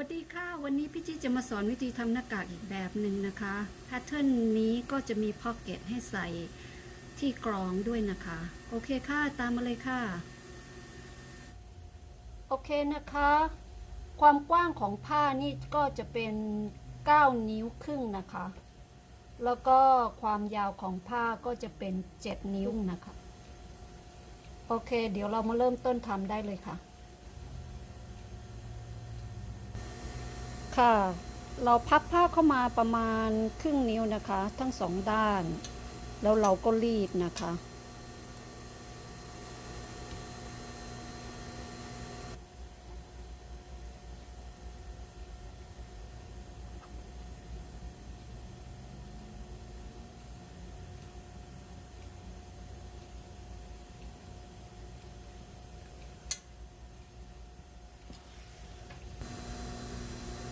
วัสดีค่ะ วันนี้พี่จี้จะมาสอนวิธีทำหน้ากากอีกแบบหนึ่งนะคะแพทเทิร์นนี้ก็จะมีพ็อกเก็ตให้ใส่ที่กรองด้วยนะคะ โอเคค่ะ ตามมาเลยค่ะ โอเคนะคะ ความกว้างของผ้านี่ก็จะเป็น 9 นิ้วครึ่งนะคะ แล้วก็ความยาวของผ้าก็จะเป็น 7 นิ้วนะคะ โอเค เดี๋ยวเรามาเริ่มต้นทำได้เลยค่ะ ค่ะ เราพับผ้าเข้ามาประมาณครึ่งนิ้วนะคะ ทั้งสองด้าน แล้วเราก็รีดนะคะ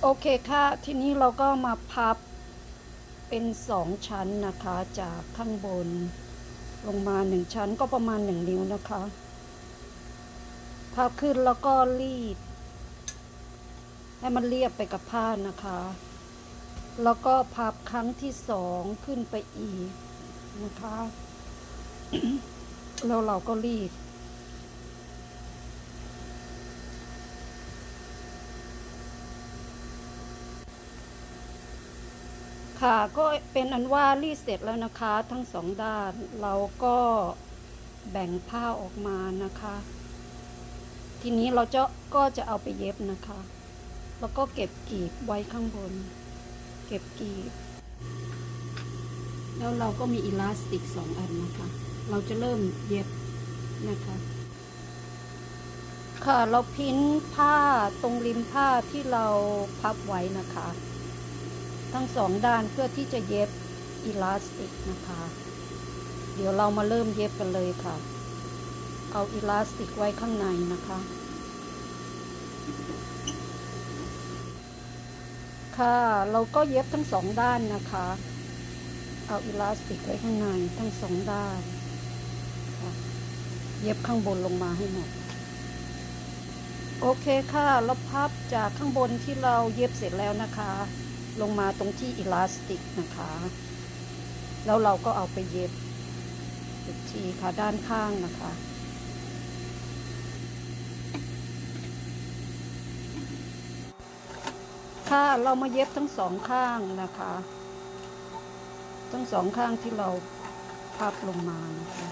โอเคค่ะ ทีนี้เราก็มาพับเป็นสองชั้นนะคะ จากข้างบนลงมาหนึ่งชั้นก็ประมาณหนึ่งนิ้วนะคะพับขึ้นแล้วก็รีด ให้มันเรียบไปกับผ้านะคะ แล้วก็พับครั้งที่สองขึ้นไปอีกนะคะ แล้วเราก็รีด ค่ะก็เป็นอันว่ารีดเสร็จแล้วนะคะ ทั้งสองด้าน เราก็แบ่งผ้าออกมานะคะ ทีนี้เราจะก็จะเอาไปเย็บนะคะ แล้วก็เก็บกีบไว้ข้างบน เก็บกีบ แล้วเราก็มีอิลาสติกสองอันนะคะ เราจะเริ่มเย็บนะคะ ค่ะเราพิ้นผ้าตรงริมผ้าที่เราพับไว้นะคะ ทั้งสองด้านเพื่อที่จะเย็บอิลาสติกนะคะ เดี๋ยวเรามาเริ่มเย็บกันเลยค่ะ เอาอิลาสติกไว้ข้างในนะคะค่ะเราก็เย็บทั้งสองด้านนะคะ เอาอิลาสติกไว้ข้างในทั้งสองด้าน เย็บข้างบนลงมาให้หมด โอเคค่ะเราพับจากข้างบนที่เราเย็บเสร็จแล้วนะคะ ลงมาตรงที่อิลาสติกนะคะ แล้วเราก็เอาไปเย็บอีกทีค่ะด้านข้างนะคะค่ะเรามาเย็บทั้งสองข้างนะคะ ทั้งสองข้างที่เราพับลงมานะคะ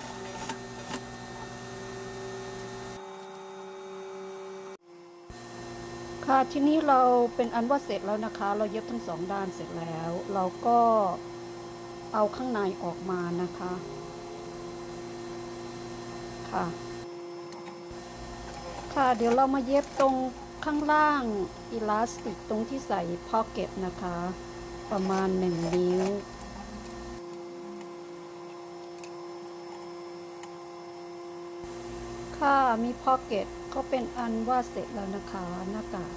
ค่ะทีนี้เราเป็นอันว่าเสร็จแล้วนะคะ เราเย็บทั้งสองด้านเสร็จแล้ว เราก็เอาข้างในออกมานะคะค่ะ ค่ะเดี๋ยวเรามาเย็บตรงข้างล่างอิลาสติกตรงที่ใส่พ็อกเก็ตนะคะ ประมาณหนึ่งนิ้ว ถ้ามีพ็อกเก็ตก็เป็นอันว่าเสร็จแล้วนะคะหน้ากาก